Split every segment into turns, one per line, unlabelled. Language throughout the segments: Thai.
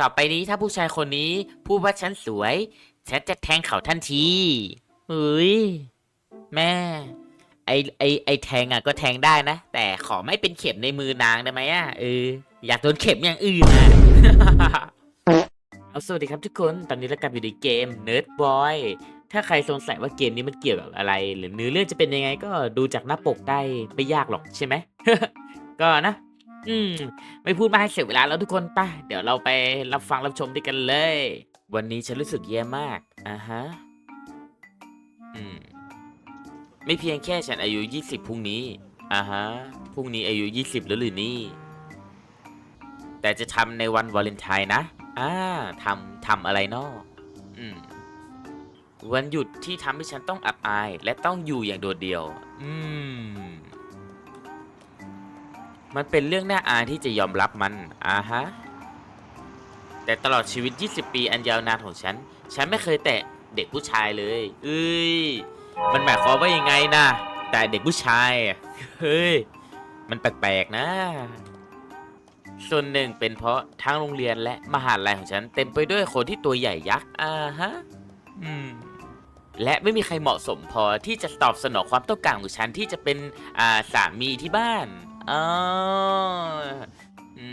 ต่อไปนี้ถ้าผู้ชายคนนี้พูดว่าฉันสวย ฉันจะแทงเขาทันทีเฮ้ยแม่ ไอไอไอแทงอะก็แทงได้นะ แต่ขอไม่เป็นเข็มในมือนางได้ไหมอะเอออยากโดนเข็มอย่างอื่นนะเอาสวัสดีครับทุกคน ตอนนี้เรากลับอยู่ในเกม Nerd Boy ถ้าใครสงสัยว่าเกมนี้มันเกี่ยวกับอะไร หรือเนื้อเรื่องจะเป็นยังไงก็ดูจากหน้าปกได้ไม่ยากหรอกใช่ไหมก็นะ อืม ไม่พูดมากให้เสียเวลาแล้วทุกคนไป่ะเดี๋ยวเราไปรับฟังรับชมด้วยกันเลย วันนี้ฉันรู้สึกแย่มากอ่าฮะอืม ไม่เพียงแค่ฉันอายุ 20พรุ่งนี้อ่าฮะพรุ่งนี้อายุ 20 แล้วหรือนี่ แต่จะทำในวันวาเลนไทน์นะอ่าทำทำอะไรนออืม วันหยุดที่ทำให้ฉันต้องอับอาย และต้องอยู่อย่างโดดเดี่ยว อืม มันเป็นเรื่องน่าอายที่จะยอมรับมันอ่าฮะ แต่ตลอดชีวิต 20 ปีอันยาวนานของฉัน ฉันไม่เคยแตะเด็กผู้ชายเลยเอ้ย มันหมายความว่ายังไงนะ แต่เด็กผู้ชายเฮ้ย มันแปลกๆนะ ส่วนหนึ่งเป็นเพราะทั้งโรงเรียนและมหาลัยของฉันเต็มไปด้วยคนที่ตัวใหญ่ยักษ์อ่าฮะ อืมและไม่มีใครเหมาะสมพอที่จะตอบสนองความต้องการของฉันที่จะเป็นอ่าสามีที่บ้าน อ๋ออื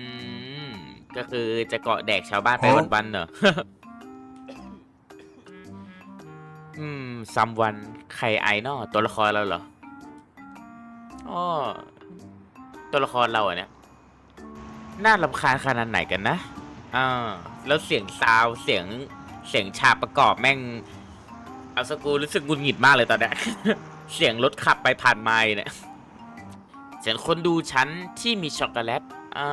ม ก็คือจะเกาะแดกชาวบ้านไป
ฮะ
วันๆเนอะอืมซัมวันใครไอเนอะตัวละครเราเหรออ๋อตัวละครเราอะเนี่ย น่ารำคาญขนาดไหนกันนะอ่าแล้วเสียงซาวด์เสียงเสียงฉากประกอบแม่ง เอาสกูรู้สึกหงุดหงิดมากเลยตอนเนี้ย เสียงรถขับไปผ่านไม้เนี่ย ฉันคนดูฉันที่มีช็อกโกแลตอ่า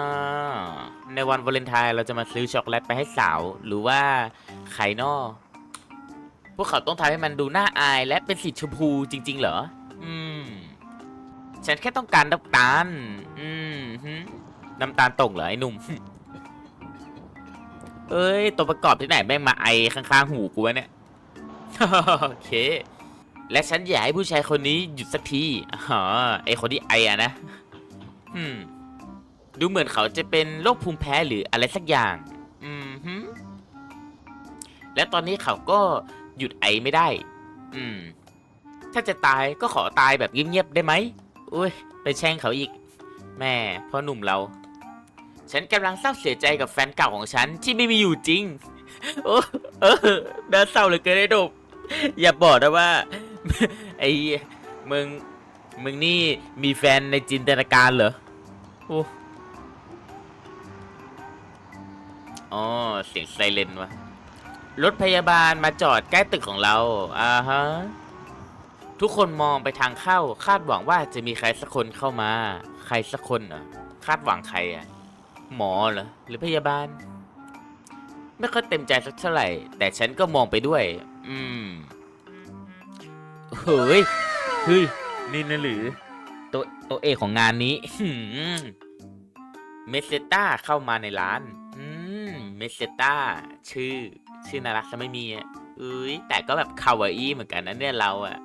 ในวันวาเลนไทน์เราจะมาซื้อช็อกโกแลตไปให้สาว หรือว่าไข่นอพวกเขาต้องทำให้มันดูน่าอายและเป็นสีชมพูจริง ๆ เหรอ อืม ฉันแค่ต้องการน้ำตาล อืมน้ำตาลตกเหรอไอ้หนุ่ม เอ้ย ตัวประกอบที่ไหนแม่งมาไอข้างๆหูกูวะเนี่ย โอเค และฉันอยากให้ผู้ชายคนนี้หยุดสักทีอ๋อไอคนที่ไออะนะอืมดูเหมือนเขาจะเป็นโรคภูมิแพ้หรืออะไรสักอย่าง อืมฮึและตอนนี้เขาก็หยุดไอไม่ได้ อืม ถ้าจะตายก็ขอตายแบบเงียบๆได้ไหมอุ้ยไปแช่งเขาอีก แม่พ่อหนุ่มเรา ฉันกำลังเศร้าเสียใจกับแฟนเก่าของฉันที่ไม่มีอยู่จริง โอ้เออน่าเศร้าเหลือเกินไอ้ดบอย่าบอกนะว่า ไอ้มึง มึงนี่มีแฟนในจินตนาการเหรอโอ้อ๋อเสียงไซเรนวะรถพยาบาลมาจอดใกล้ตึกของเรา อ่าฮะ ทุกคนมองไปทางเข้า คาดหวังว่าจะมีใครสักคนเข้ามา ใครสักคนเหรอคาดหวังใครอะหมอเหรอ หรือพยาบาล ไม่ค่อยเต็มใจสักเท่าไหร่ แต่ฉันก็มองไปด้วย อืมเฮ้ยเฮ้ยนี่นะหรือ ตัวตัวเอกของงานนี้หืมเมสเซต้าเข้ามาในร้านอืมเมสเซต้าชื่อ ชื่อน่ารักซะไม่มีอะเอ้ยแต่ก็แบบคาวาอี้เหมือนกันนะเนี่ยเราอะ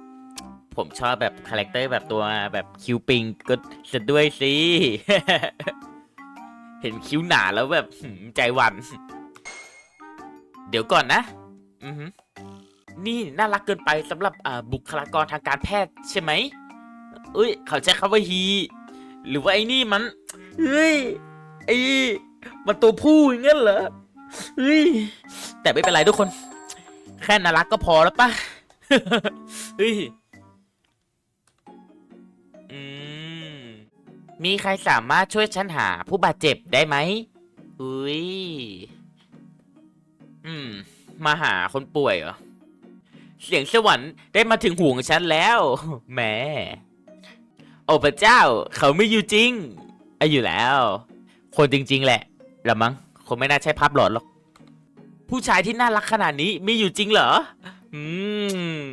ผมชอบแบบคาแรคเตอร์แบบตัวแบบคิวปิงก็จะด้วยสิ เห็นคิ้วหนาแล้วแบบหืมใจหวัน เดี๋ยวก่อนนะ อือหือ นี่น่ารักเกินไปสำหรับบุคลากรทางการแพทย์ใช่ไหมเอ้ย เขาใช้คำว่าฮี หรือว่าไอ้นี่มันเฮ้ยไอ้มันตัวผู้อย่างงั้นเหรอเฮ้ยแต่ไม่เป็นไรทุกคน แค่น่ารักก็พอแล้วปะเฮ้ยอืมมีใครสามารถช่วยฉันหาผู้บาดเจ็บได้ไหมอุ้ย อืม มาหาคนป่วยเหรอ เสียงสวรรค์ได้มาถึงหูของฉันแล้วแหมโอ้พระเจ้า เขาไม่อยู่จริงออยู่แล้ว คนจริง ๆ แหละละมั้งคงไม่น่าใช่ภาพหลอนหรอก ผู้ชายที่น่ารักขนาดนี้มีอยู่จริงเหรอ อืม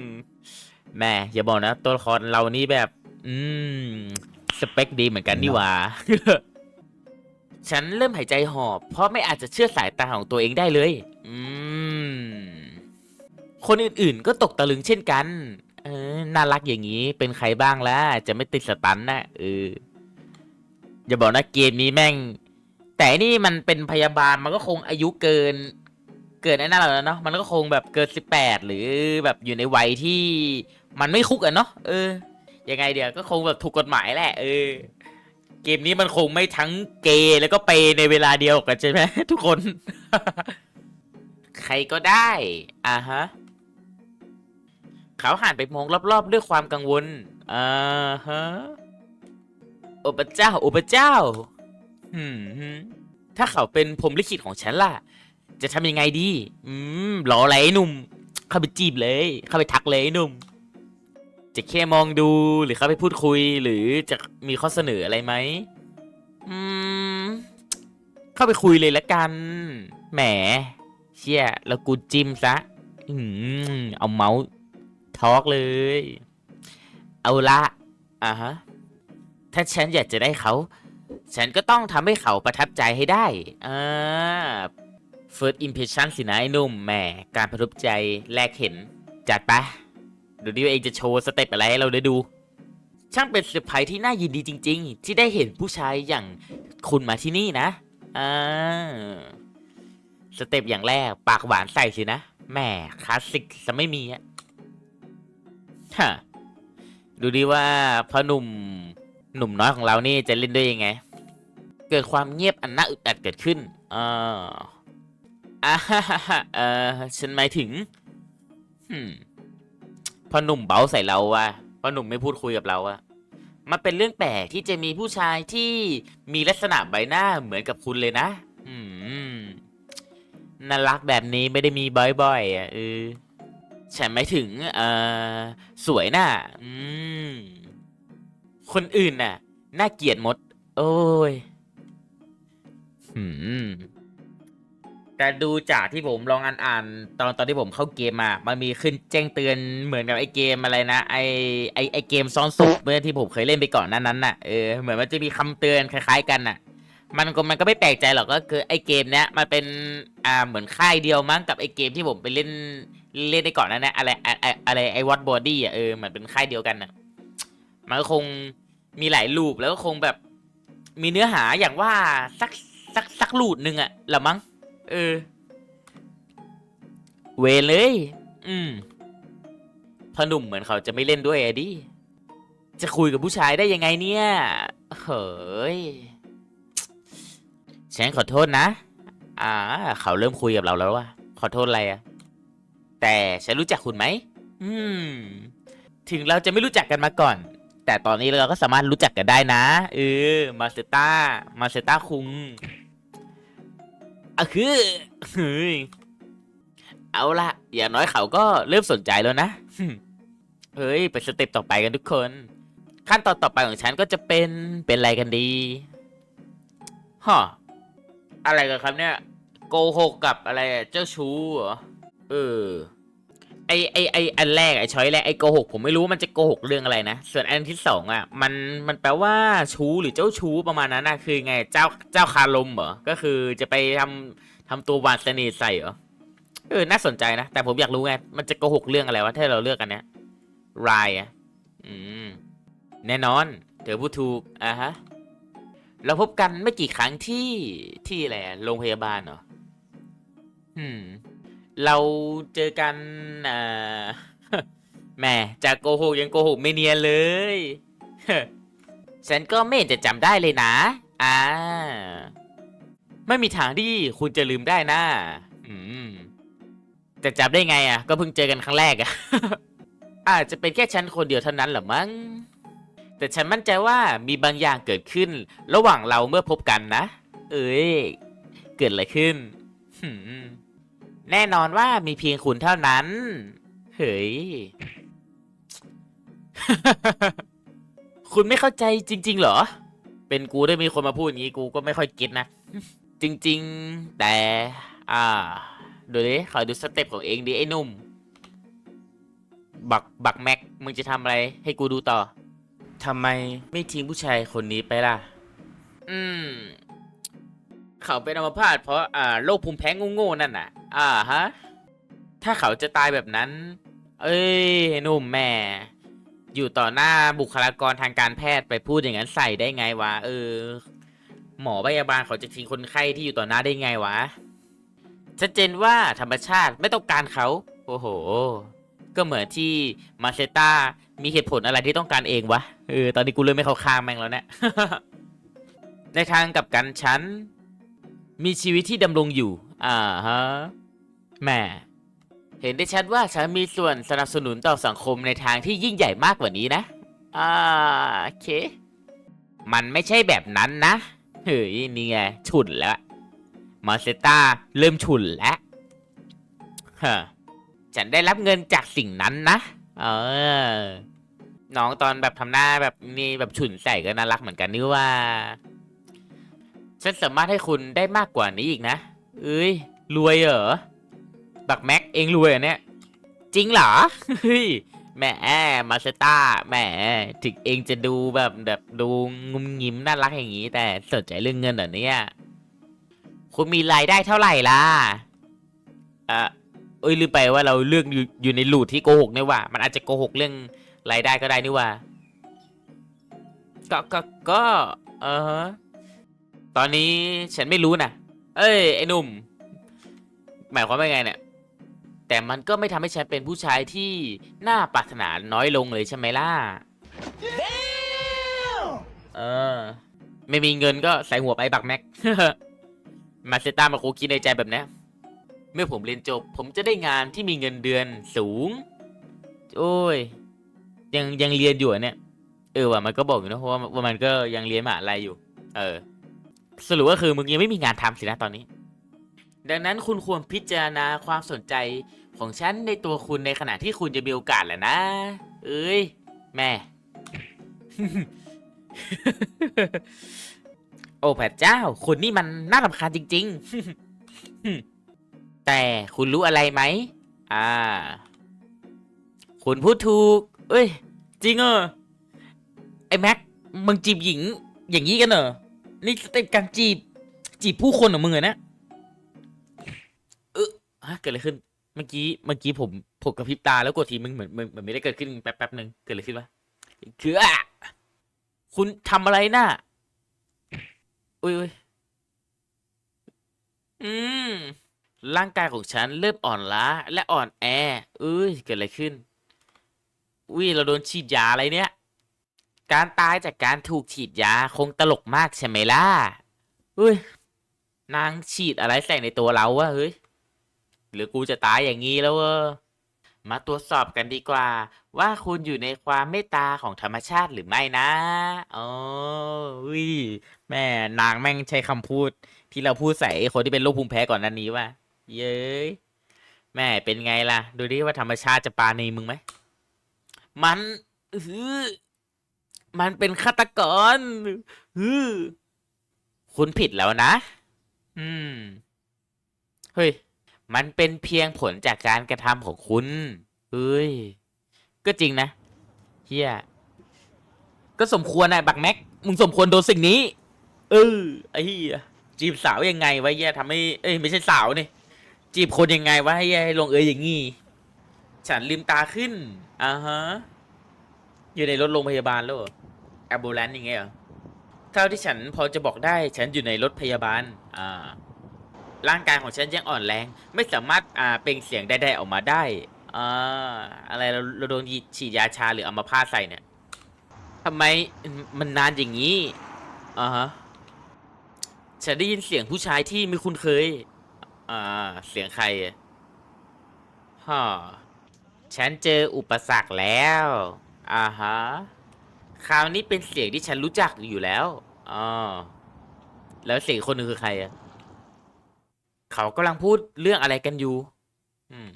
แม่อย่าบอกนะ ตัวละครเรานี่แบบ อืม สเปคดีเหมือนกันนี่หว่า ฉันเริ่มหายใจหอบ เพราะไม่อาจจะเชื่อสายตาของตัวเองได้เลย อืม คนอื่นๆ ก็ตกตะลึงเช่นกัน เออ น่ารักอย่างนี้เป็นใครบ้างล่ะ จะไม่ติดสตันนะเออ อย่าบอกนะเกมนี้แม่ง แต่นี่มันเป็นพยาบาลมันก็คงอายุเกิน เกินไอ้นั่นแล้วเนาะ มันก็คงแบบเกินสิบแปดหรือแบบอยู่ในวัยที่มันไม่คุกอะเนาะ เออ ยังไงเดี๋ยวก็คงแบบถูกกฎหมายแหละ เออ เกมนี้มันคงไม่ทั้งเกย์แล้วก็เปในเวลาเดียวกันใช่ไหมทุกคน ใครก็ได้ อ่าฮะ เขาหันไปมองรอบๆ ด้วยความกังวลอ่าฮะโอ้พระเจ้าโอ้พระเจ้าอืมถ้าเขาเป็นพรมลิขิตของฉันล่ะ จะทำยังไงดี อืมรออไรไอ้หนุ่ม เข้าไปจีบเลย เข้าไปทักเลยไอ้หนุ่ม จะแค่มองดูหรือเข้าไปพูดคุยหรือจะมีข้อเสนออะไรไหมอืม เข้าไปคุยเลยละกัน แหม เชี่ย แล้วกูจิ้มซะ อืม เอาเมาส์ ทอกเลย เอาละอ่าฮะ ถ้าฉันอยากจะได้เขา ฉันก็ต้องทำให้เขาประทับใจให้ได้ อ่า first impression สินะไอ้หนุ่มแหมการประทับใจแรกเห็น จัดไปดูดิว่าเองจะโชว์สเต็ปอะไรให้เราได้ดู ช่างเป็นเซอร์ไพรส์ที่น่ายินดีจริง ๆ ที่ได้เห็นผู้ชายอย่างคุณมาที่นี่นะ อ่า สเต็ปอย่างแรก ปากหวานใส่สินะแหมคลาสสิกจะไม่มีอะ ฮะดูดิว่าพ่อหนุ่มหนุ่มน้อยของเรานี่จะเล่นด้วยยังไง เกิดความเงียบอันน่าอึดอัดเกิดขึ้นอ่าอ่าฮ่าฮ่าฮ่าเออฉันหมายถึงหืมพ่อหนุ่มเบาใส่เราว่ะพ่อหนุ่มไม่พูดคุยกับเราอะมันเป็นเรื่องแปลกที่จะมีผู้ชายที่มีลักษณะใบหน้าเหมือนกับคุณเลยนะ อืมน่ารักแบบนี้ไม่ได้มีบ่อยๆอะเออ ฉันไม่ถึงเอ่อสวยน่ะ อืม คนอื่นน่ะ น่าเกลียดหมด โอ้ยหืมแต่ดูจากที่ผมลองอ่านอ่านๆตอนตอนที่ผมเข้าเกมมา มันมีขึ้นแจ้งเตือนเหมือนกับไอเกมอะไรนะ ไอไอไอเกมซ้อนสุกเมื่อที่ผมเคยเล่นไปก่อนหนั้นนั้นน่ะ เออ เหมือนมันจะมีคำเตือนคล้าย ๆ กันน่ะ มันก็มันก็ไม่แปลกใจหรอกก็คือไอเกมเนี้ยมันเป็นอ่าเหมือนค่ายเดียวมั้งกับไอเกมที่ผมไปเล่น เล่นในก่อนนั้นนะอะไรอะอะอะไรไอวอตบอดี้อะเออเหมันเป็นค่ายเดียวกันน่ะมันก็คงมีหลายรูปแล้วก็คงแบบมีเนื้อหาอย่างว่าสักสักสักรูปหนึ่งอะละมั้งเออ เวเลย อืมพอหนุ่มเหมือนเขาจะไม่เล่นด้วยอะดิ จะคุยกับผู้ชายได้ยังไงเนี่ยเฮ้ยฉันขอโทษนะ อ่า เขาเริ่มคุยกับเราแล้วว่ะขอโทษอะไรอะ แต่ฉันรู้จักคุณไหม อืม ถึงเราจะไม่รู้จักกันมาก่อน แต่ตอนนี้เราก็สามารถรู้จักกันได้นะ เออ มาสเตต้า มาสเตต้าคุงอะคือเฮ้ยเอาละอย่างน้อยเขาก็เริ่มสนใจแล้วนะ เฮ้ย ไปสเต็ปต่อไปกันทุกคน ขั้นตอนต่อไปของฉันก็จะเป็น เป็นอะไรกันดีฮะอะไรกันครับเนี่ย โกหกกับอะไรเจ้าชู้เหรอ เออ ไอไอไออันแรกไอช้อยแรกไอโกหกผมไม่รู้มันจะโกหกเรื่องอะไรนะ ส่วนอันที่สองอะ มันมันแปลว่าชู้หรือเจ้าชู้ประมาณนั้นนะคือไงเจ้าเจ้าคารมเหรอ ก็คือจะไปทำทำตัวหวานเสน่ห์ใส่เหรอ เออ น่าสนใจนะ แต่ผมอยากรู้ไง มันจะโกหกเรื่องอะไรวะถ้าเราเลือกกันเนี้ยรายอะ อืม แน่นอน เธอพูดถูกอะฮะ เราพบกันไม่กี่ครั้งที่ที่อะไรโรงพยาบาลเหรอ อืม เราเจอกันอ่าแหม่จากโกหกยังโกหกไม่เนียนเลย ฉันก็ไม่จะจำได้เลยนะ อ่า ไม่มีทางที่คุณจะลืมได้นะอืมจะจำได้ไงอะ ก็เพิ่งเจอกันครั้งแรกอะ อาจจะเป็นแค่ฉันคนเดียวเท่านั้นหรอมั้ง แต่ฉันมั่นใจว่ามีบางอย่างเกิดขึ้น ระหว่างเราเมื่อพบกันนะ เอ้ย เกิดอะไรขึ้น หืม แน่นอนว่ามีเพียงคุณเท่านั้น เฮ้ย คุณไม่เข้าใจจริง ๆ เหรอ เป็นกูได้มีคนมาพูดอย่างนี้กูก็ไม่ค่อยเก็ตนะ จริง ๆ แต่ อ่า ดูดิขอดูสเต็ปของเองดิไอ้นุ่ม บัก บักแม็ก มึงจะทำอะไร ให้กูดูต่อ ทำไมไม่ทิ้งผู้ชายคนนี้ไปล่ะ อืม เขาเป็นอัมพาตเพราะ อ่า โรคภูมิแพ้โง่ๆนั่นน่ะ อ่าฮะ ถ้าเขาจะตายแบบนั้น เอ้ยหนุ่มแม่ อยู่ต่อหน้าบุคลากรทางการแพทย์ไปพูดอย่างนั้นใส่ได้ไงวะ เออ หมอพยาบาลเขาจะทิ้งคนไข้ที่อยู่ต่อหน้าได้ไงวะ ชัดเจนว่าธรรมชาติไม่ต้องการเขา โอ้โห ก็เหมือนที่มาเซต้ามีเหตุผลอะไรที่ต้องการเองวะ เออ ตอนนี้กูเริ่มไม่เข้าข้างแม่งแล้วเนี่ย ในทางกับกันฉัน มีชีวิตที่ดำรงอยู่ อ่าฮะ แหม่เห็นได้ชัดว่าฉันมีส่วนสนับสนุนต่อสังคมในทางที่ยิ่งใหญ่มากกว่านี้นะ อ่าโอเค มันไม่ใช่แบบนั้นนะ เฮ้ยนี่ไงฉุนแล้ว มาเซต้าเริ่มฉุนแล้วฮะฉันได้รับเงินจากสิ่งนั้นนะ เออ น้องตอนแบบทำหน้าแบบนี่แบบฉุนใส่ก็น่ารักเหมือนกันนี่ว่า ฉันสามารถให้คุณได้มากกว่านี้อีกนะ เอ้ย รวยเหรอ บักแม็กเองรวยเหรอเนี่ยจริงเหรอเฮ้ยแหมมาสต้าแหมถึงเองจะดูแบบแบบดูงุมงิมน่ารักอย่างนี้ แต่สนใจเรื่องเงินเหรอเนี่ยคุณมีรายได้เท่าไหร่ล่ะอะเอ้ยลืมไปว่าเราเลือกอยู่อยู่ในลูทที่โกหกนี่ว่า มันอาจจะโกหกเรื่องรายได้ก็ได้นี่ว่า ก็ก็ก็เออตอนนี้ฉันไม่รู้นะเอ้ยไอ้หนุ่มหมายความว่าไงเนี่ย แต่มันก็ไม่ทำให้ฉันเป็นผู้ชายที่น่าปรารถนาน้อยลงเลยใช่ไหมล่ะ เออ ไม่มีเงินก็ใส่หัวไปบักแม็ก มาเซต้ามาโคคิดในใจแบบเนี้ยเมื่อผมเรียนจบ ผมจะได้งานที่มีเงินเดือนสูง โอ้ย ยังยังเรียนอยู่อะเนี่ย เออว่ะมันก็บอกอยู่นะเพราะว่าว่ามันก็ยังเรียนมหาลัยอยู่ เออ สรุปก็คือมึงยังไม่มีงานทำสินะตอนนี้ ดังนั้นคุณควรพิจารณาความสนใจ ของฉันในตัวคุณในขณะที่คุณจะมีโอกาสแหละนะ เอ้ย แม่ โอ้พระเจ้า คุณนี่มันน่ารำคาญจริง ๆ แต่คุณรู้อะไรไหม อ่า คุณพูดถูก เอ้ย จริงเหรอ ไอ้แม็ก มึงจีบหญิง อย่างนี้กันเหรอ นี่สเต็ปการจีบ จีบผู้คนของมึงเหรอนี่ยเออฮะ เกิดอะไรขึ้น เมื่อกี้เมื่อกี้ผมผมกระพริบตาแล้วกดทีมึงเหมือนเหมือนเหมือนไม่ได้เกิดขึ้นแป๊บแป๊บหนึ่งเกิดอะไรขึ้นวะคืออะคุณทำอะไรน่ะอุ้ยอุ้ยอืม ร่างกายของฉันเริ่มอ่อนล้าและอ่อนแอเอ้ยเกิดอะไรขึ้น อุ้ยเราโดนฉีดยาอะไรเนี่ย การตายจากการถูกฉีดยาคงตลกมากใช่ไหมล่ะอุ้ยนางฉีดอะไรใส่ในตัวเราวะเฮ้ย หรือกูจะตายอย่างนี้แล้วเวอมาตรวจสอบกันดีกว่า ว่าคุณอยู่ในความเมตตาของธรรมชาติหรือไม่นะอ๋ออุ้ยแม่นางแม่งใช้คำพูด ที่เราพูดใส่คนที่เป็นโรคภูมิแพ้ก่อนนั้นนี้ว่า เย้ยแม่เป็นไงล่ะ ดูดิว่าธรรมชาติจะปาณีมึงไหม มันฮือมันเป็นฆาตกรฮือคุณผิดแล้วนะ อืม เฮ้ย มันเป็นเพียงผลจากการกระทำของคุณเฮ้ย ก็จริงนะเฮียก็สมควรนะบักแม็ก มึงสมควรโดนสิ่งนี้ เออไอ้เฮียจีบสาวยังไงวะเฮียทำให้ เอ้ยไม่ใช่สาวนี่ จีบคนยังไงวะให้เฮียให้ลงเอยอย่างงี้ ฉันลืมตาขึ้น อ่าฮะ อยู่ในรถโรงพยาบาลแล้วแอมบูเลนอย่างเงี้ยเหรอเท่าที่ฉันพอจะบอกได้ ฉันอยู่ในรถพยาบาล อ่า ร่างกายของฉันยังอ่อนแรง ไม่สามารถอ่าเปล่งเสียงใดๆออกมาได้อ่าอะไรเราเราโดนฉีดยาชาหรือเอามาพาดใส่เนี่ยทำไมมันนานอย่างนี้อ่าฮะฉันได้ยินเสียงผู้ชายที่ไม่คุ้นเคย อ่า เสียงใครอะฉันเจออุปสรรคแล้ว อ่าฮะ คราวนี้เป็นเสียงที่ฉันรู้จักอยู่แล้วอ๋อแล้วเสียงคนนึงคือใครอะ เขากำลังพูดเรื่องอะไรกันอยู่ อืม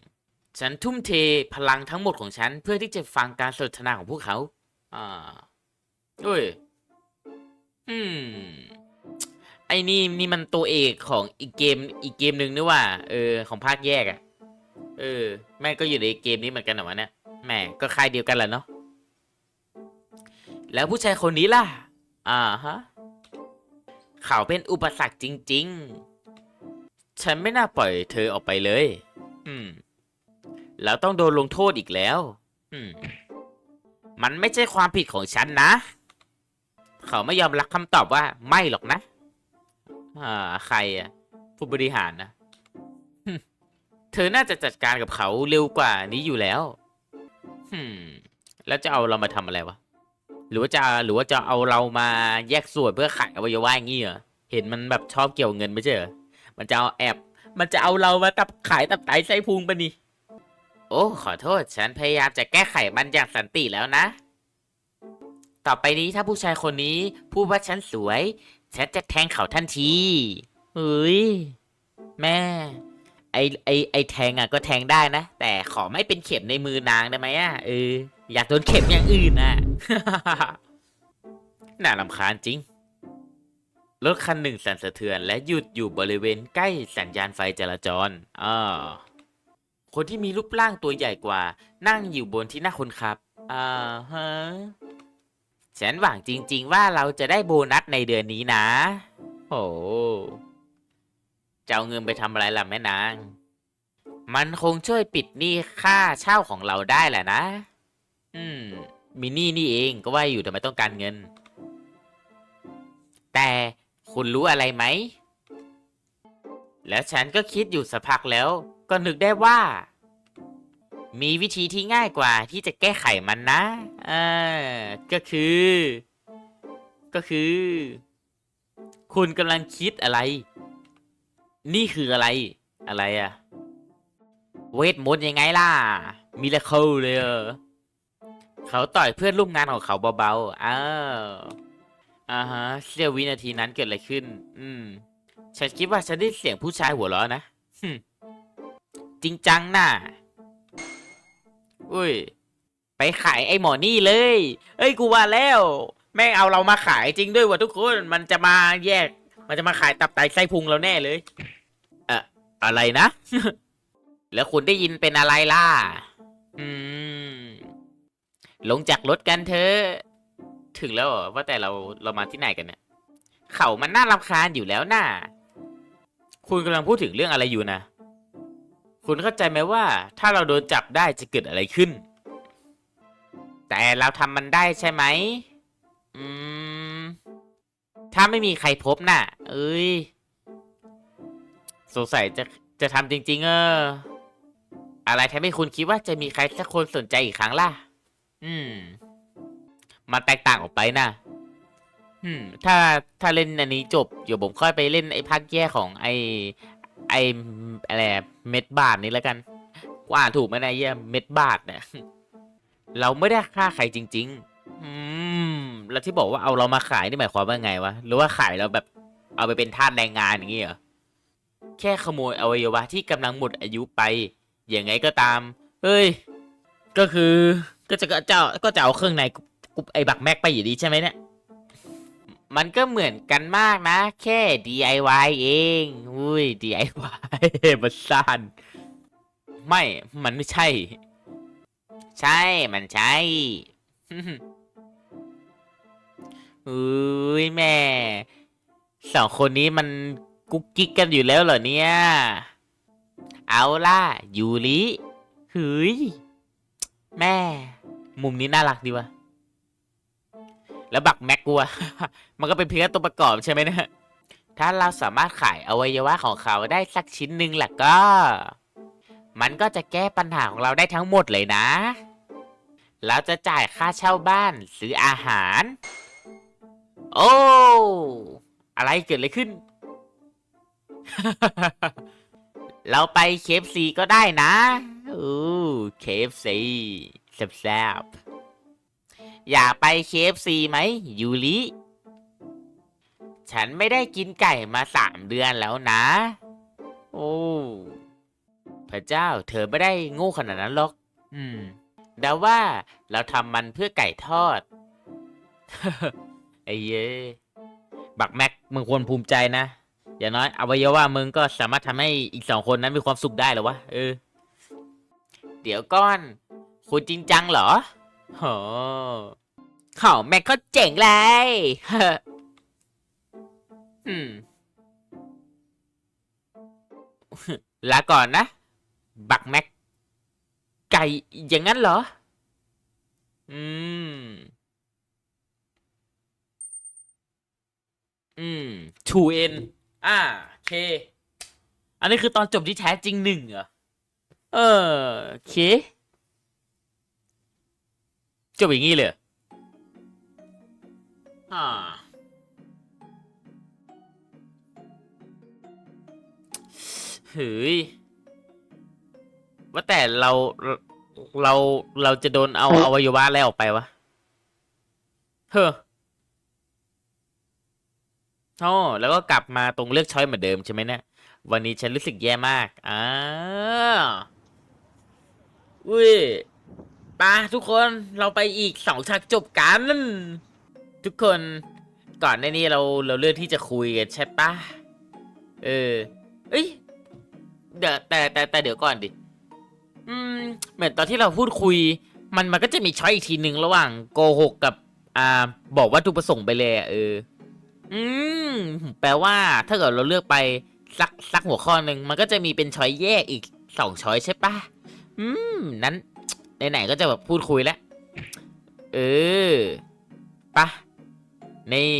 ฉันทุ่มเทพลังทั้งหมดของฉัน เพื่อที่จะฟังการสนทนาของพวกเขา อ่าเอ้ย อืม ไอ้นี่นี่มันตัวเอกของอีกเกมอีกเกมหนึ่งนี่ว่า เออ ของภาคแยกอะเออ แม่งก็อยู่ในเกมนี้เหมือนกันเหรอวะเนี่ยแหม่ก็ค่ายเดียวกันแหละเนาะ แล้วผู้ชายคนนี้ล่ะ อ่าฮะ เขาเป็นอุปสรรคจริง ๆ ฉันไม่น่าปล่อยเธอออกไปเลย อืม แล้วต้องโดนลงโทษอีกแล้ว อืม มันไม่ใช่ความผิดของฉันนะ เขาไม่ยอมรับคำตอบว่า ไม่หรอกนะ อ่า ใครอะผู้บริหารนะ เธอน่าจะจัดการกับเขาเร็วกว่านี้อยู่แล้วฮึมแล้วจะเอาเรามาทำอะไรวะ หรือว่าจะ หรือว่าจะเอาเรามาแยกส่วนเพื่อขายอวัยวะอย่างงี้เหรอ เห็นมันแบบชอบเกี่ยวเงินไม่ใช่เหรอ มันจะเอาแอบ มันจะเอาเรามาตับขายตับไตไส้พุงปะนี่ โอ้ขอโทษ ฉันพยายามจะแก้ไขมันอย่างสันติแล้วนะ ต่อไปนี้ถ้าผู้ชายคนนี้พูดว่าฉันสวย ฉันจะแทงเขาทันทีเฮ้ย แม่ ไอไอไอแทงอะก็แทงได้นะ แต่ขอไม่เป็นเข็มในมือนางได้ไหมอะเอออยากโดนเข็มอย่างอื่นอะ น่าลำคาญจริง รถคันหนึ่งสั่นสะเทือนและหยุดอยู่บริเวณใกล้สัญญาณไฟจราจรอ่าคนที่มีรูปร่างตัวใหญ่กว่า นั่งอยู่บนที่หน้าคนขับ อ่าฮะ ฉันหวังจริง ๆ ว่าเราจะได้โบนัสในเดือนนี้นะ โอ้จะเอาเงินไปทำอะไรล่ะแม่นาง มันคงช่วยปิดหนี้ค่าเช่าของเราได้แหละนะ อืมมินี่นี่เองก็ว่าอยู่ทำไมต้องการเงิน แต่ คุณรู้อะไรไหม แล้วฉันก็คิดอยู่สักพักแล้ว ก็นึกได้ว่า มีวิธีที่ง่ายกว่าที่จะแก้ไขมันนะอ่าก็คือ ก็คือ คุณกำลังคิดอะไร นี่คืออะไร อะไรอะเวทมนต์ยังไงล่ะ มิราเคิลเลยเหรอเขาต่อยเพื่อนร่วมงานของเขาเบาๆอ้าว อ่าฮะเสี้ยววินาทีนั้นเกิดอะไรขึ้น อืม ฉันคิดว่าฉันได้เสียงผู้ชายหัวเราะนะหึจริงจังน่ะ อุ้ย ไปขายไอ้หมอนี่เลย เอ้ย กูว่าแล้ว แม่งเอาเรามาขายจริงด้วยว่ะทุกคน มันจะมาแยก มันจะมาขายตับไตไส้พุงเราแน่เลยเอ่ออะไรนะ แล้วคุณได้ยินเป็นอะไรล่ะ อืม ลงจากรถกันเถอะ ถึงแล้วเหรอว่าแต่เราเรามาที่ไหนกันเนี่ย เขามันน่ารำคาญอยู่แล้วน่ะคุณกำลังพูดถึงเรื่องอะไรอยู่นะ คุณเข้าใจไหมว่า ถ้าเราโดนจับได้จะเกิดอะไรขึ้น แต่เราทำมันได้ใช่ไหม อืม ถ้าไม่มีใครพบน่ะ เอ้ย สงสัยจะจะทำจริง ๆ เออ อะไรทำให้คุณคิดว่าจะมีใครสักคนสนใจอีกครั้งล่ะ อืม มันแตกต่างออกไปนะอืมถ้าถ้าเล่นอันนี้จบเดี๋ยวผมค่อยไปเล่นไอ้ภาคแย่ของไอ้ไอ้อะไรอะเม็ดบาทนี้แล้วกันกว่าถูกไหมนะไอ้เหี้ยเม็ดบาทเนี่ยเราไม่ได้ฆ่าใครจริง ๆ อืม แล้วที่บอกว่าเอาเรามาขายนี่หมายความว่าไงวะ หรือว่าขายเราแบบเอาไปเป็นทาสแรงงานอย่างงี้เหรอ แค่ขโมยอวัยวะที่กำลังหมดอายุไป อย่างไงก็ตาม เฮ้ย ก็คือ ก็จะก็จะก็จะเอาเครื่องใน กูไอ้บักแม็กไปอยู่ดีใช่ไหมเนี่ย มันก็เหมือนกันมากนะ แค่ DIY เอง อุ้ย DIY มันสั้นไม่ มันไม่ใช่ ใช่ มันใช่อุ้ยแม่ สองคนนี้มันกุ๊กกิ๊กกันอยู่แล้วเหรอเนี่ย เอาล่ะ ยูริเฮ้ย แม่ มุมนี้น่ารักดีวะ แล้วบักแม็กกูอะมันก็เป็นเพียงแค่ตัวประกอบใช่ไหมนะถ้าเราสามารถขายอวัยวะของเขาได้สักชิ้นหนึ่งล่ะก็ มันก็จะแก้ปัญหาของเราได้ทั้งหมดเลยนะ เราจะจ่ายค่าเช่าบ้านซื้ออาหาร โอ้ อะไรเกิดอะไรขึ้น เราไปเคฟซีก็ได้นะ อู้เคฟซีแซ่บ อยากไปเคฟซีไหมยูริฉันไม่ได้กินไก่มาสามเดือนแล้วนะ โอ้พระเจ้าเธอไม่ได้โง่ขนาดนั้นหรอก อืมเดาว่าเราทำมันเพื่อไก่ทอดไอ้เย้บักแม็กมึงควรภูมิใจนะ อย่างน้อยอวัยวะมึงก็สามารถทำให้อีกสองคนนั้นมีความสุขได้หรอวะ เออ เดี๋ยวก่อน คุณจริงจังเหรอ โหเขาแม็กก็เจ๋งเลยอืมลาก่อนนะ บักแม็ก ไก่อย่างนั้นเหรอ อืม อืม 2N อ่าเค อันนี้คือตอนจบที่แท้จริงหนึ่งเหรอ เออเค จบอย่างนี้เลยเหรออ่าเฮ้ยว่าแต่เราเราเราจะโดนเอาอวัยวะอะไรออกไปวะเฮ้อโอ้แล้วก็กลับมาตรงเลือกช้อยเหมือนเดิมใช่ไหมเนี่ยวันนี้ฉันรู้สึกแย่มากอ่าอุ้ย ไปาทุกคนเราไปอีกสองฉากจบกัน ทุกคนก่อนในนี้เราเราเลือกที่จะคุยกันใช่ปะเออ เอ้ยเดี๋ยวแต่แต่แต่เดี๋ยวก่อนดิ อืม เหมือนตอนที่เราพูดคุย มันมันก็จะมีช้อยอีกทีหนึ่งระหว่างโกหกกับ อ่า บอกวัตถุประสงค์ไปเลยอะเออ อืม แปลว่า ถ้าเกิดเราเลือกไปสักสักหัวข้อหนึ่งมันก็จะมีเป็นช้อยแยกอีกสองช้อยใช่ปะอืมนั้น ไหนๆก็จะแบบพูดคุยแล้ว เออปะนี่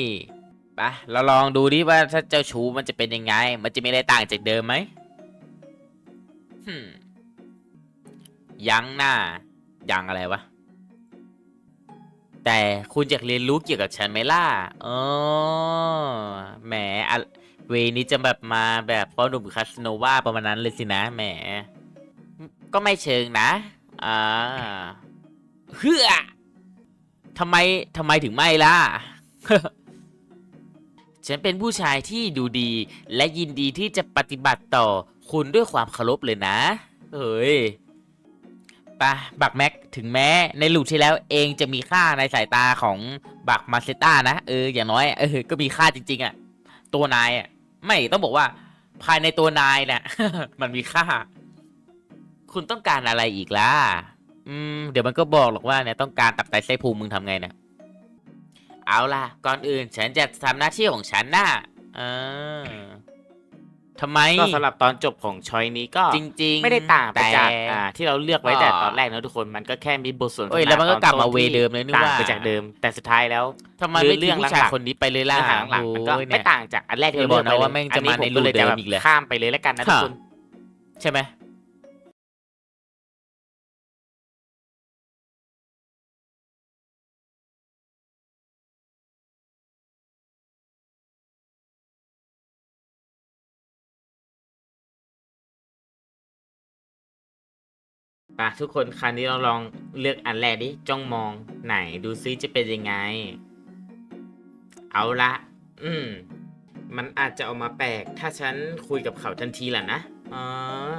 ปะเราลองดูดิว่าถ้าเจ้าชูมันจะเป็นยังไง มันจะมีอะไรต่างจากเดิมไหมยังหน้า ยังอะไรวะ แต่คุณอยากเรียนรู้เกี่ยวกับฉันไหมล่ะอ๋อแหมอะเวนี้จะแบบมาแบบพ่อหนุ่มคาสโนวาประมาณนั้นเลยสินะแหม ก็ไม่เชิงนะ อ่าเฮือทำไมทำไมถึงไม่ล่ะ ฉันเป็นผู้ชายที่ดูดี และยินดีที่จะปฏิบัติต่อคุณด้วยความเคารพเลยนะเฮ้ยปะบักแม็กถึงแม้ในลูกที่แล้วเองจะมีค่าในสายตาของบักมาเซต้านะเอออย่างน้อยเออก็มีค่าจริง ๆอะ่ะตัวนายอะ่ะไม่ต้องบอกว่าภายในตัวนายเนี่ยมันมีค่า คุณต้องการอะไรอีกล่ะ อืม เดี๋ยวมันก็บอกหรอกว่าเนี่ยต้องการตับไตไส้พุงมึงทำไงเนี่ย เอาล่ะ ก่อนอื่นฉันจะทำหน้าที่ของฉันน่ะเออทำไม
ก็สำหรับตอนจบของชอยนี้ก็
จริงๆ
ไม่ได้ต่างไปจาก
แต่
อ่าที่เราเลือกไว้แต่ตอนแรกนะทุกคนมันก็แค่มีบทสนท
เอ้ย
นา
แล้วมันก็
ต
กลับมา
ต้น
เว
ที่
เดิมเลยนี่
ต่าง
ว่า
ไปจากเดิม แต่สุดท้ายแล้ว
ทำไมไม่
เรื่
ทิ้
องง
ผู้ชาย
หลังๆ
คนนี้ไปเลยล่ะ
เนื้อหาหลังๆมันก็
โอ้ย
ไม่
เนี่ย
ต่างจากอันแรกที่
อย่า
เรา
บอก
เลือก
นะ
ไป
ว่าแม่งจะมา
อั
ใน
ผก็เลย
รูปเดิม
จะแบบ
อีกเลย
ข้ามไปเลยแล้วกันนะทุกคน
ใช่ไหม
ไปทุกคนคราวนี้เราลองเลือกอันแรกดิจ้องมองไหนดูซิจะเป็นยังไง เอาละ อืม มันอาจจะออกมาแปลก ถ้าฉันคุยกับเขาทันทีแหละนะอ๋อ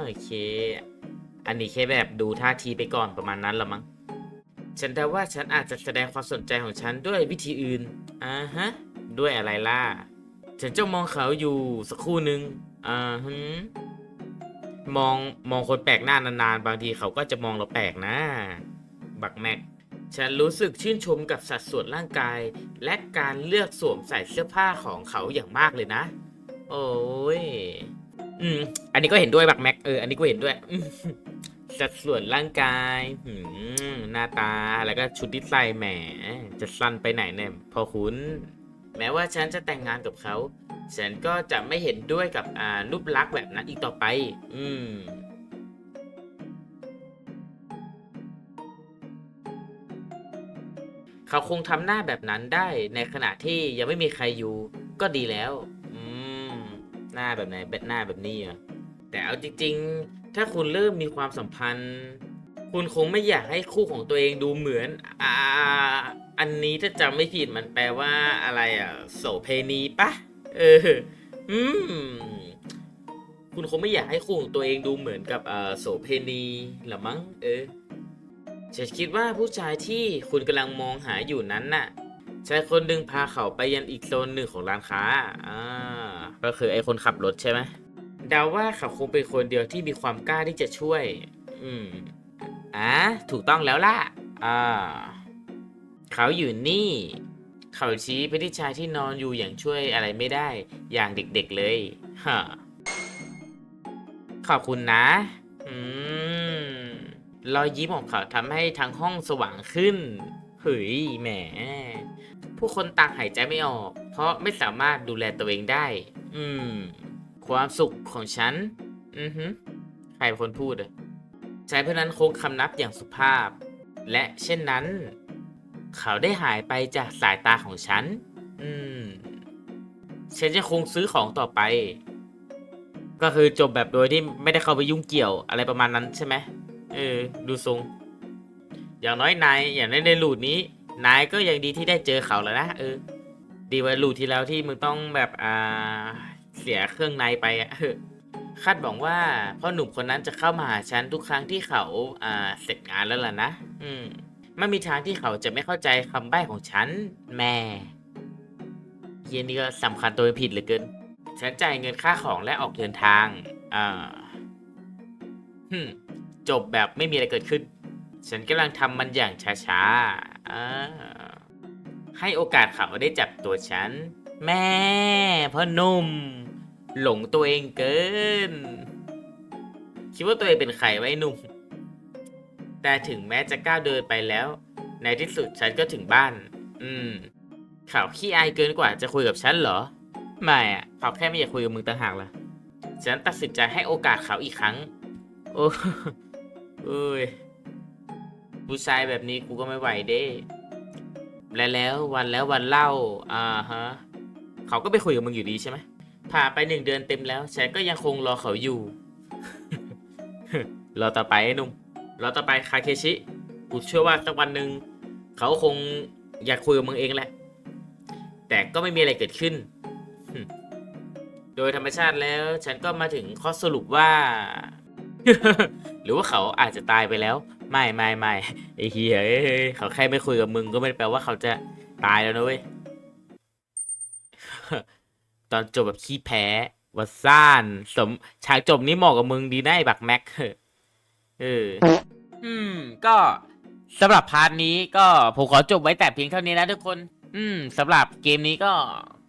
โอเค อันนี้แค่แบบดูท่าทีไปก่อนประมาณนั้นละมั้งฉันเดาว่าฉันอาจจะแสดงความสนใจของฉันด้วยวิธีอื่นอ่าฮะ ด้วยอะไรล่ะ ฉันจ้องมองเขาอยู่สักครู่หนึ่งอ่าฮึ มองมองคนแปลกหน้านานๆ บางทีเขาก็จะมองเราแปลกนะ บักแม็ก ฉันรู้สึกชื่นชมกับสัดส่วนร่างกาย และการเลือกสวมใส่เสื้อผ้าของเขาอย่างมากเลยนะ โอ้ย อืม อันนี้ก็เห็นด้วยบักแม็ก เออ อันนี้ก็เห็นด้วย สัดส่วนร่างกายหืมหน้าตา แล้วก็ชุดที่ใส่แหม จะสั้นไปไหนเนี่ย พอคุณ แม้ว่าฉันจะแต่งงานกับเขา ฉันก็จะไม่เห็นด้วยกับอ่ารูปลักษณ์แบบนั้นอีกต่อไป อืม เขาคงทำหน้าแบบนั้นได้ในขณะที่ยังไม่มีใครอยู่ ก็ดีแล้ว อืม หน้าแบบไหนแบบหน้าแบบนี้อะแต่เอาจริง ๆ ถ้าคุณเริ่มมีความสัมพันธ์ คุณคงไม่อยากให้คู่ของตัวเองดูเหมือน อ่า อันนี้ถ้าจำไม่ผิดมันแปลว่าอะไรอะ โสเพณีปะ เออ อืม คุณคงไม่อยากให้คู่ของตัวเองดูเหมือนกับเอ่อโสเพณีหรือมั้ง เออฉันคิดว่าผู้ชายที่คุณกำลังมองหาอยู่นั้นน่ะชายคนหนึ่งพาเขาไปยันอีกโซนหนึ่งของร้านค้า อ่า ก็คือไอ้คนขับรถใช่ไหมเดาว่าเขาคงเป็นคนเดียวที่มีความกล้าที่จะช่วย อืม อ่าถูกต้องแล้วล่ะ อ่า เขาอยู่นี่ เขาชี้ไปที่ชายที่นอนอยู่อย่างช่วยอะไรไม่ได้ อย่างเด็กๆเลยฮะขอบคุณนะ อืม รอยยิ้มของเขาทำให้ทั้งห้องสว่างขึ้นเฮ้ยแหม ผู้คนต่างหายใจไม่ออก เพราะไม่สามารถดูแลตัวเองได้
อืม ความสุขของฉัน อือฮึใครเป็นคนพูดอะชายผู้นั้นคงคำนับอย่างสุภาพ และเช่นนั้น เขาได้หายไปจากสายตาของฉัน อืม ฉันจะคงซื้อของต่อไป ก็คือจบแบบโดยที่ไม่ได้เข้าไปยุ่งเกี่ยวอะไรประมาณนั้นใช่ไหม เออ ดูทรง อย่างน้อยนายอย่างน้อยในลูดนี้ นายก็ยังดีที่ได้เจอเขาแล้วนะ เออ ดีกว่าลูดที่แล้วที่มึงต้องแบบอ่า เสียเครื่องในไปอะคาดหวังว่าพ่อหนุ่มคนนั้นจะเข้ามาหาฉันทุกครั้งที่เขาอ่าเสร็จงานแล้วล่ะนะ อืม ไม่มีทางที่เขาจะไม่เข้าใจคำใบ้ของฉันแม่เย็นนี้ก็สำคัญตัวผิดเหลือเกิน ฉันจ่ายเงินค่าของและออกเดินทาง อ่าฮึจบแบบไม่มีอะไรเกิดขึ้น ฉันกำลังทำมันอย่างช้าๆอ่าให้โอกาสเขาได้จับตัวฉัน แม่พ่อนุ่ม หลงตัวเองเกิน คิดว่าตัวเองเป็นใครไว้หนุ่ม แต่ถึงแม้จะก้าวเดินไปแล้ว ในที่สุดฉันก็ถึงบ้าน อืม เขาขี้อายเกินกว่าจะคุยกับฉันเหรอ ไม่อะเขาแค่ไม่อยากคุยกับมึงต่างหากล่ะ ฉันตัดสินใจให้โอกาสเขาอีกครั้ง โอ้เอ้ย ผู้ชายแบบนี้กูก็ไม่ไหวเด้ และแล้ววันแล้ววันเล่า อ่าฮะ เขาก็ไปคุยกับมึงอยู่ดีใช่ไหมผ่านไปหนึ่งเดือนเต็มแล้ว ฉันก็ยังคงรอเขาอยู่ รอต่อไปไอ้นุ่ม รอต่อไปคาเคชิกูเชื่อว่าสักวันหนึ่งเขาคงอยากคุยกับมึงเองแหละ แต่ก็ไม่มีอะไรเกิดขึ้น โดยธรรมชาติแล้ว ฉันก็มาถึงข้อสรุปว่า หรือว่าเขาอาจจะตายไปแล้ว ไม่ไม่ไม่ไอ้เฮียเอ้ยเขาแค่ไม่คุยกับมึงก็ไม่ได้แปลว่าเขาจะตายแล้วนะเว้ย ตอนจบแบบขี้แพ้วัดซ่าน สมฉากจบนี้เหมาะกับมึงดีนะไอ้บักแม็กเออ อืม ก็สำหรับพาร์ทนี้ก็ผมขอจบไว้แต่เพียงเท่านี้นะทุกคน อืมสำหรับเกมนี้ก็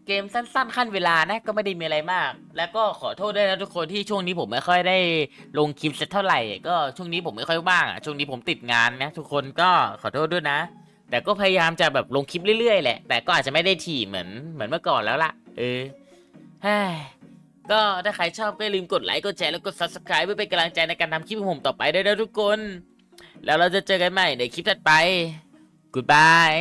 เกมสั้นๆขั้นเวลานะก็ไม่ได้มีอะไรมาก แล้วก็ขอโทษด้วยนะทุกคนที่ช่วงนี้ผมไม่ค่อยได้ลงคลิปสักเท่าไหร่ ก็ช่วงนี้ผมไม่ค่อยว่างอะช่วงนี้ผมติดงานนะทุกคนก็ขอโทษด้วยนะ แต่ก็พยายามจะแบบลงคลิปเรื่อยๆแหละแต่ก็อาจจะไม่ได้ถี่เหมือนเหมือนเมื่อก่อนแล้วล่ะ เออเฮ้ยก็ถ้าใครชอบก็อย่าลืมกดไลค์กดแชร์แล้วกด subscribe เพื่อเป็นกำลังใจในการทำคลิปของผมต่อไปด้วยนะทุกคน แล้วเราจะเจอกันใหม่ในคลิปถัดไป goodbye